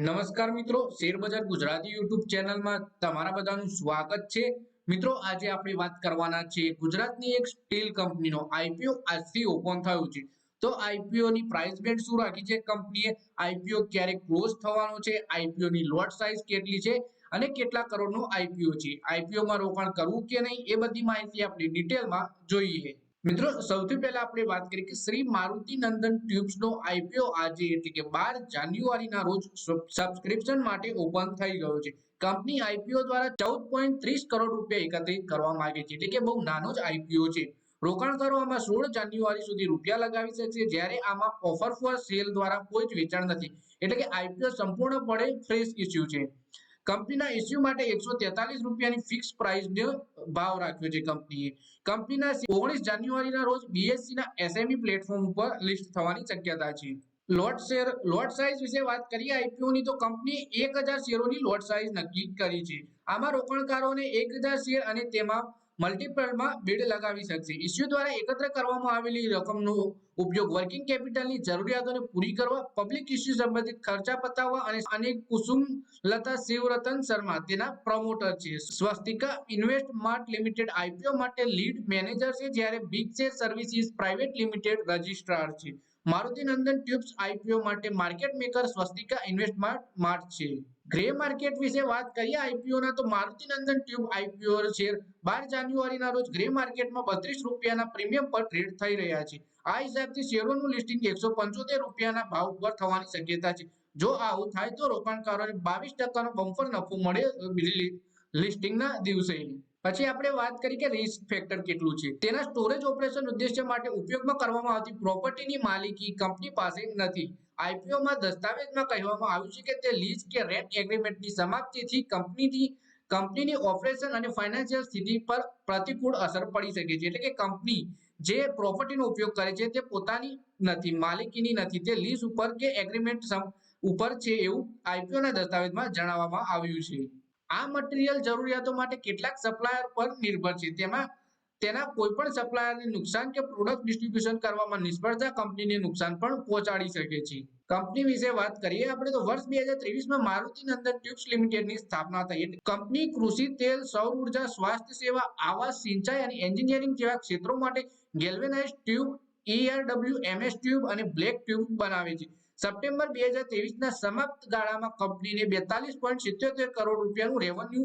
નમસ્કાર મિત્રો શેરબજાર ગુજરાતી યુટ્યુબ ચેનલમાં તમારા બધાનું સ્વાગત છે. મિત્રો, આજે આપણે વાત કરવાના છે ગુજરાતની એક સ્ટીલ કંપનીનો આઈપીઓ આજથી ઓપન થયો છે. તો આઈપીઓ ની પ્રાઇસ બેન્ડ શું રાખી છે? કંપનીએ આઈપીઓ ક્યારે ક્લોઝ થવાનો છે? આઈપીઓ ની લોટ સાઇઝ કેટલી છે? અને કેટલા કરોડનું આઈપીઓ છે? આઈપીઓ માં રોકાણ કરવું કે નહીં? એ બધી માહિતી આપણે ડિટેલમાં જોઈએ. મિત્રો, સૌથી પહેલા આપણે વાત કરીએ કે શ્રી મારુતિ નંદન ટ્યુબ્સ નો આઈપીઓ આજે એટલે કે બાર જાન્યુઆરીના રોજ સબસ્ક્રિપ્શન માટે ઓપન થઈ ગયો છે. કંપની આઈપીઓ દ્વારા ચૌદ પોઈન્ટ ત્રીસ કરોડ રૂપિયા એકત્રિત કરવા માંગે છે. એટલે કે બહુ નાનો જ આઈપીઓ છે. રોકાણકારો આમાં સોળ જાન્યુઆરી સુધી રૂપિયા લગાવી શકશે, જ્યારે આમાં ઓફર ફોર સેલ દ્વારા કોઈ જ વેચાણ નથી. એટલે કે આઈપીઓ સંપૂર્ણપણે ફ્રેશ ઇસ્યુ છે. કંપનીના ઇસ્યુ માટે એકસો તેતાલીસ રૂપિયાની ફિક્સ પ્રાઇસનો ભાવ રાખ્યો છે કંપનીએ કંપનીના ઓગણીસ જાન્યુઆરીના રોજ બીએસસીના એસએમઈ પ્લેટફોર્મ ઉપર લિસ્ટ થવાની શક્યતા છે. લોટ શેર લોટ સાઇઝ વિશે વાત કરીએ આઈપીઓની તો કંપની એક હજાર શેરોની લોટ સાઇઝ નક્કી કરી છે. આમાં રોકાણકારોને એક હજાર શેર અને તેમાં મલ્ટીપલમાં બિડ લગાવી શકશે. ઇસ્યુ દ્વારા એકત્ર કરવામાં આવેલી રકમનો ઉપયોગ વર્કિંગ કેપિટલની જરૂરિયાતોને પૂરી કરવા પબ્લિક ઇસ્યુ સંબંધિત ખર્ચા પતાવવા અને અનેક કુસુમ લતા શિવરતન શર્મા, તેના પ્રમોટર છે. Swastika invest mart limited IPO માટે લીડ મેનેજર છે, જ્યારે big share services private limited registrar છે. મારુતિ નંદન ટ્યુબ્સ આઈપીઓ માટે market maker Swastika investment mart છે. ગ્રે માર્કેટ વિશે વાત કરીએ આઈપીઓ ના તો Maruti Nandan tube IPO share બાર જાન્યુઆરીના રોજ ગ્રે માર્કેટમાં બત્રીસ રૂપિયાના પ્રીમિયમ પર ટ્રેડ થઈ રહ્યા છે. આ હિસાબથી શેરોનું લિસ્ટિંગ એકસો પંચોતેર રૂપિયાના ભાવ પર થવાની શક્યતા છે. જો આવું થાય તો રોકાણકારોને બાવીસ ટકાનો બમ્પર નફો મળે લિસ્ટિંગના દિવસે. પછી આપણે વાત કરી કે રિસ્ક ફેક્ટર કેટલું છે. તેના સ્ટોરેજ ઓપરેશન ઉદ્દેશ્ય માટે ઉપયોગમાં કરવામાં આવતી પ્રોપર્ટીની માલિકી કંપની પાસે નથી. આઈપીઓમાં દસ્તાવેજમાં કહેવામાં આવ્યું છે કે તે લીઝ કે રેન્ટ એગ્રીમેન્ટની સમાપ્તિથી કંપનીની કંપનીની ઓપરેશન અને ફાઇનાન્શિયલ સ્થિતિ પર પ્રતિકૂળ અસર પડી શકે છે. એટલે કે કંપની જે પ્રોપર્ટીનો ઉપયોગ કરે છે તે પોતાની નથી, માલિકીની નથી. તે લીઝ ઉપર કે એગ્રીમેન્ટ ઉપર છે એવું આઈપીઓના દસ્તાવેજમાં જણાવવામાં આવ્યું છે. આ મટીરીયલ જરૂરિયાતો માટે કેટલાક સપ્લાયર પર નિર્ભર છે. તેમાં, તેના કોઈ પણ સપ્લાયરને નુકસાન કે પ્રોડક્ટ ડિસ્ટ્રીબ્યુશન કરવામાં નિષ્ફળતા કંપનીને નુકસાન પણ પહોંચાડી શકે છે. કંપની વિશે વાત કરીએ આપણે તો વર્ષ બે હજાર ત્રેવીસમાં મારુતિ નંદન ટ્યુબ્સ લિમિટેડની સ્થાપના થઈ કંપની કૃષિ, તેલ, સૌર ઊર્જા, સ્વાસ્થ્ય સેવા, આવાસ, સિંચાઈ અને એન્જિનિયરિંગ જેવા ક્ષેત્રો માટે galvanise tube ERW MS tube અને બ્લેક ટ્યુબ બનાવે છે. સપ્ટેમ્બર બે હજાર ત્રેવીસના સમાપ્ત ગાળામાં કંપનીને બેતાલીસ પોઈન્ટ સિત્યોતેર કરોડ રૂપિયાનું રેવન્યુ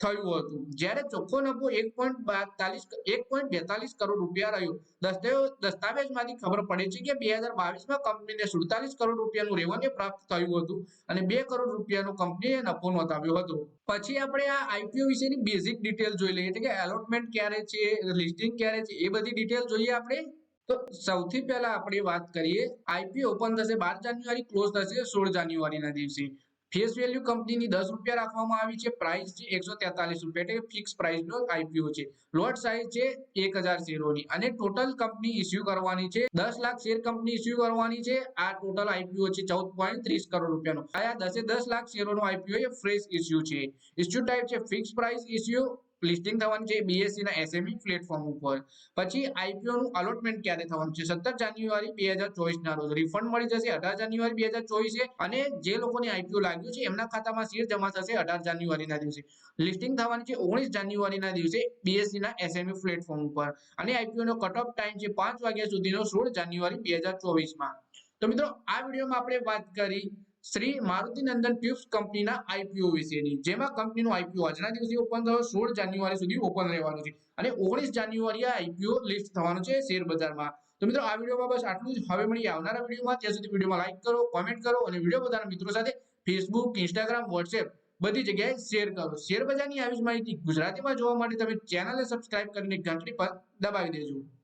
થયું હતું. જ્યારે ચોખ્ખો નફો એક પોઈન્ટ બેતાલીસ એક પોઈન્ટ બેતાલીસ કરોડ રૂપિયા રહ્યો. દસ્તાવેજ દસ્તાવેજમાંથી ખબર પડે છે કે બે હજાર બાવીસમાં કંપનીને સુડતાલીસ કરોડ રૂપિયાનું રેવન્યુ પ્રાપ્ત થયું હતું અને બે કરોડ રૂપિયાનો કંપનીએ નફો નોંધાવ્યો હતો. પછી આપણે આ આઈપીઓ વિશેની બેઝિક ડિટેલ જોઈ લઈએ. એટલે કે એલોટમેન્ટ ક્યારે છે લિસ્ટિંગ ક્યારે છે, એ બધી ડિટેલ જોઈએ આપણે. તો સૌથી પહેલા આપણે વાત કરીએ આઈપીઓ ઓપન થશે બાર જાન્યુઆરી ક્લોઝ થશે સોળ જાન્યુઆરીના દિવસે. ફેસ વેલ્યુ કંપનીની દસ રૂપિયા રાખવામાં આવી છે પ્રાઇસ છે એકસો તેતાલીસ રૂપિયા, એટલે ફિક્સ પ્રાઇસનો આઈપીઓ છે. લોટ સાઇઝ છે એક હજાર શેરોની. અને ટોટલ કંપની ઇસ્યુ કરવાની છે, દસ લાખ શેર કંપની ઇસ્યુ કરવાની છે, આ ટોટલ આઈપીઓ છે ચૌદ પોઈન્ટ ત્રીસ કરોડ રૂપિયાનો. આ દસે દસ લાખ શેરોનો આઈપીઓ એ ફ્રેશ ઇસ્યુ છે. ઇસ્યુ ટાઈપ છે ફિક્સ પ્રાઇસ ઇસ્યુ લિસ્ટિંગ થવાનું છે બીએસસી ના એસએમઈ પ્લેટફોર્મ ઉપર. પછી આઈપીઓ નું અલોટમેન્ટ ક્યારે થવાનું છે? સત્તર જાન્યુઆરી બે હજાર ચોવીસ ના રોજ. રિફંડ મળી જશે અઢાર જાન્યુઆરી બે હજાર ચોવીસ અને જે લોકોને આઈપીઓ લાગ્યું છે એમના ખાતામાં શેર જમા થશે અઢાર જાન્યુઆરી ના દિવસે. લિસ્ટિંગ થવાની છે ઓગણીસ જાન્યુઆરી ના દિવસે બીએસસી ના એસએમઈ પ્લેટફોર્મ ઉપર. અને આઈપીઓ નો કટ ઓફ ટાઈમ છે પાંચ વાગ્યા સુધીનો સોળ જાન્યુઆરી બે હજાર ચોવીસમાં. તો મિત્રો, આ વિડીયોમાં આપણે વાત કરી શ્રી મારુતિનંદન ટ્યુબ્સ કંપનીના આઈપીઓ વિશેની, જેમાં કંપનીનું આઈપીઓ આજના દિવસે ઓપન થયો, સોળ જાન્યુઆરી સુધી ઓપન રહેવાનું છે અને ઓગણીસ જાન્યુઆરી આઈપીઓ લિસ્ટ થવાનું છે શેર બજારમાં. તો મિત્રો, આ વિડીયોમાં બસ આટલું જ. હવે મળી આવનારા વિડીયોમાં. ત્યાં સુધી વિડીયોમાં લાઈક કરો કોમેન્ટ કરો અને વીડિયો બધાના મિત્રો સાથે ફેસબુક ઇન્સ્ટાગ્રામ વોટ્સએપ બધી જગ્યાએ શેર કરો. શેર બજારની આવી જ માહિતી ગુજરાતીમાં જોવા માટે તમે ચેનલને સબસ્ક્રાઇબ કરીને ઘંટડી પર દબાવી દેજો.